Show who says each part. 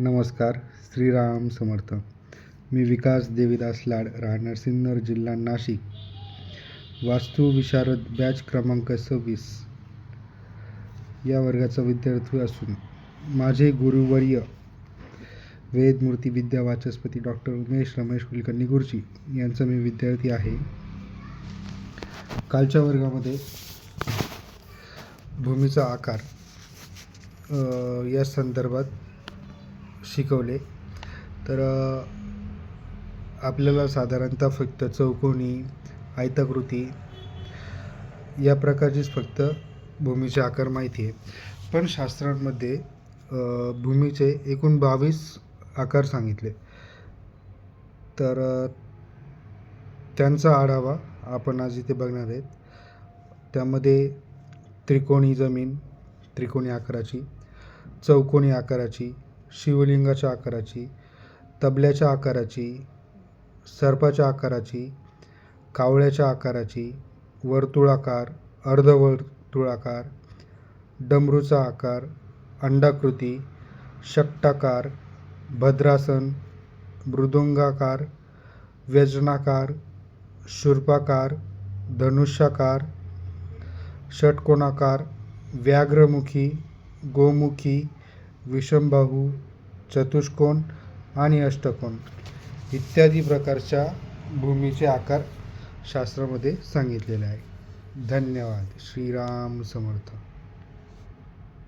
Speaker 1: नमस्कार श्रीराम समर्थ. मी विकास देवीदास लाड राहणार सिन्नर जिल्हा नाशिक. वास्तुविशारद बॅच क्रमांक सव्वीस. या वर्गाचा विद्यार्थी असून माझे गुरुवर्य वेदमूर्ती विद्या वाचस्पती डॉक्टर उमेश रमेश कुलकर्णी गुरुजी यांचा मी विद्यार्थी आहे. कालच्या वर्गामध्ये भूमीचा आकार या संदर्भात शिकवले. तर आपल्याला साधारणतः फक्त चौकोनी आयताकृती या प्रकारचीच फक्त भूमीचे आकार माहिती आहे. पण शास्त्रांमध्ये भूमीचे एकूण बावीस आकार सांगितले. तर त्यांचा आढावा आपण आज इथे बघणार आहेत. त्यामध्ये त्रिकोणी जमीन त्रिकोणी आकाराची चौकोनी आकाराची शिवलिंगाच्या आकाराची तबल्याच्या आकाराची सर्पाच्या आकाराची कावळ्याच्या आकाराची वर्तुळाकार अर्धवर्तुळाकार डमरूचा आकार अंडाकृती षट्टाकार भद्रासन मृदुंगाकार व्यजनाकार शूर्पाकार धनुष्याकार षटकोणाकार व्याघ्रमुखी गोमुखी विषमबाहू चतुष्कोन आणि अष्टकोन इत्यादी प्रकारच्या भूमीचे आकार शास्त्रामध्ये सांगितलेले आहे. धन्यवाद. श्रीराम समर्थ.